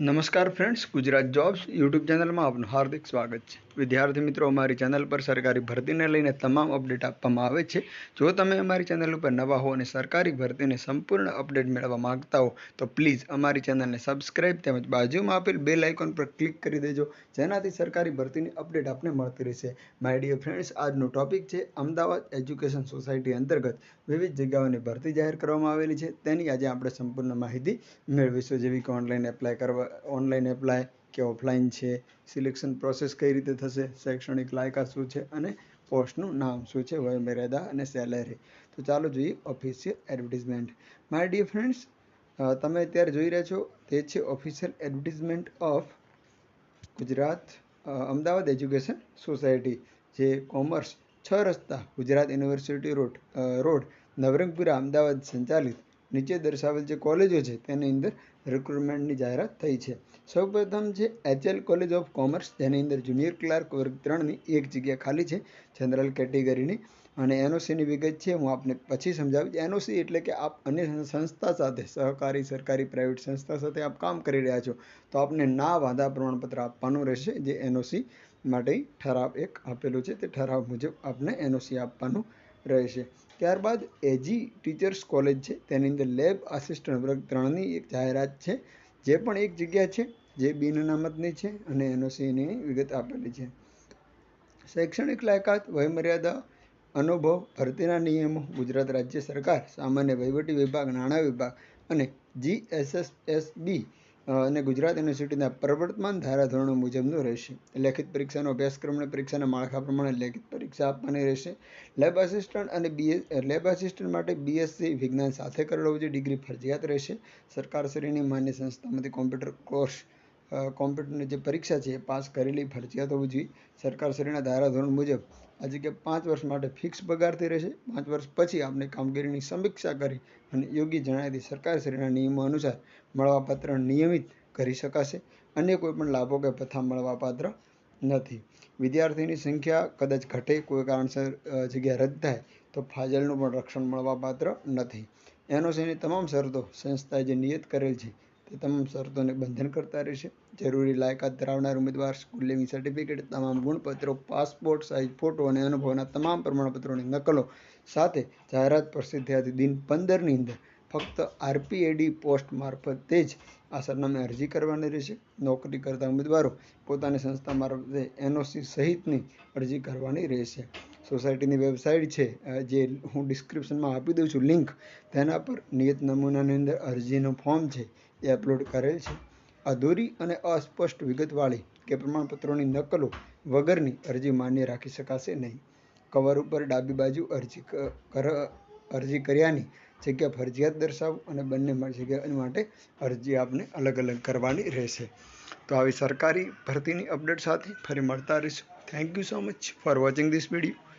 નમસ્કાર friends Gujarat jobs YouTube ચેનલમાં આપનું હાર્દિક સ્વાગત છે. વિદ્યાર્થી મિત્રો, અમારી ચેનલ પર સરકારી ભરતીને લઈને તમામ અપડેટ આપવામાં આવે છે. જો તમે અમારી ચેનલ ઉપર નવા હો અને સરકારી ભરતીને સંપૂર્ણ અપડેટ મેળવવા માંગતા હો, તો પ્લીઝ અમારી ચેનલને સબસ્ક્રાઇબ તેમજ બાજુમાં આપેલ બેલ આઇકોન પર ક્લિક કરી દેજો, જેનાથી સરકારી ભરતીની અપડેટ આપને મળતી રહેશે. માય ડિયર ફ્રેન્ડ્સ આજનો ટોપિક છે અમદાવાદ એજ્યુકેશન સોસાયટી અંતર્ગત વિવિધ જગ્યાઓની ભરતી જાહેર કરવામાં આવેલી છે. તેની આજે આપણે સંપૂર્ણ માહિતી મેળવીશું. જેવી કે ઓનલાઈન એપ્લાય કરવા ઓનલાઈન એપ્લાય કે ઓફલાઈન છે? સિલેક્શન પ્રોસેસ કઈ રીતે થશે? શૈક્ષણિક લાયકાત શું છે? અને પોસ્ટનું નામ શું છે? વયમર્યાદા અને સેલેરી તો ચાલો જોઈએ official advertisement my dear friends તમે અત્યારે જોઈ રહ્યા છો, તે છે official advertisement of Gujarat Ahmedabad education society જે કોમર્સ છ રસ્તા, Gujarat university road road, Navrangpura, Ahmedabad સંચાલિત નીચે દર્શાવેલ જે કોલેજો છે તેની અંદર રિક્રુટમેન્ટની જાહેરાત થઈ છે. સૌપ્રથમ છે એચએલ કોલેજ ઓફ કોમર્સ જેની અંદર જુનિયર ક્લાર્ક વર્ગ ત્રણની એક જગ્યા ખાલી છે જનરલ કેટેગરીની અને એનઓસીની વિગત છે, હું આપને પછી સમજાવીશ. એનઓસી એટલે કે આપ અન્ય સંસ્થા સાથે, સહકારી, સરકારી પ્રાઇવેટ સંસ્થા સાથે આપ કામ કરી રહ્યા છો, તો આપને ના વાંધા પ્રમાણપત્ર આપવાનું રહેશે, જે એનઓસી માટે ઠરાવ એક આપેલો છે, તે ઠરાવ મુજબ આપને એનઓસી આપવાનું રહેશે. ત્યારબાદ એજી ટીચર્સ કોલેજ છે. તેની અંદર લેબ આસિસ્ટન્ટ વર્ગ ત્રણની એક જાહેરાત છે, જે પણ એક જગ્યા છે, જે બિન અનામતની છે અને એનઓસીની વિગત આપેલી છે. શૈક્ષણિક લાયકાત, વયમર્યાદા, અનુભવ, ભરતીના નિયમો, ગુજરાત રાજ્ય સરકાર, સામાન્ય વહીવટી વિભાગ, નાણાં વિભાગ અને જીએસએસએસબી અને ગુજરાત યુનિવર્સિટીના પ્રવર્તમાન ધારાધોરણો મુજબનું રહેશે. લેખિત પરીક્ષાનો અભ્યાસક્રમને પરીક્ષાના માળખા પ્રમાણે લેખિત પરીક્ષા આપવાની રહેશે. લેબ આસિસ્ટન્ટ અને બીએ લેબ આસિસ્ટન્ટ માટે બીએસસી વિજ્ઞાન સાથે કરેલો છે ડિગ્રી ફરજિયાત રહેશે. સરકારશ્રીની માન્ય સંસ્થામાંથી કોમ્પ્યુટર કોર્સ કોમ્પ્યુટરની જે પરીક્ષા છે એ પાસ કરેલી ફરજિયાત હોવી જોઈએ. સરકારશ્રીના ધારાધોરણ મુજબ આ જગ્યા પાંચ વર્ષ માટે ફિક્સ પગારથી રહેશે. પાંચ વર્ષ પછી આપણે કામગીરીની સમીક્ષા કરી અને યોગ્ય જણાવી સરકારશ્રીના નિયમો અનુસાર મળવાપાત્ર નિયમિત કરી શકાશે. અન્ય કોઈપણ લાભો કે ભથ્થા મળવાપાત્ર નથી. વિદ્યાર્થીની સંખ્યા કદાચ ઘટે, કોઈ કારણસર જગ્યા રદ થાય, તો ફાજલનું પણ રક્ષણ મળવાપાત્ર નથી. એનઓસીની તમામ શરતો સંસ્થાએ જે નિયત કરેલ છે તે તમામ શરતોને બંધન કરતા રહેશે. જરૂરી લાયકાત ધરાવનાર ઉમેદવાર સ્કૂલ લિવિંગ સર્ટિફિકેટ તમામ ગુણપત્રો પાસપોર્ટ સાઇઝ ફોટો અને અનુભવના તમામ પ્રમાણપત્રોની નકલો સાથે જાહેરાત પ્રસિદ્ધ દિન પંદરની અંદર ફક્ત આરપીએડી પોસ્ટ મારફતે જ આ સરનામે અરજી કરવાની રહેશે. નોકરી કરતા ઉમેદવારો પોતાની સંસ્થા મારફતે એનઓસી સહિતની અરજી કરવાની રહેશે. સોસાયટીની વેબસાઇટ છે જે હું ડિસ્ક્રિપ્શનમાં આપી દઉં છું, લિંક. તેના પર નિયત નમૂનાની અંદર અરજીનું ફોર્મ છે. એ અપલોડ કરેલ છે. અધૂરી અને અસ્પષ્ટ વિગતવાળી કે પ્રમાણપત્રોની નકલો વગરની અરજી માન્ય રાખી શકાશે નહીં. કવર ઉપર ડાબી બાજુ અરજી કર, અરજી કર્યાની જગ્યા ફરજિયાત દર્શાવવું અને બંને જગ્યા માટે અરજી આપને અલગ અલગ કરવાની રહેશે. તો આવી સરકારી ભરતીની અપડેટ સાથે ફરી મળતા રહીશું. Thank you so much for watching this video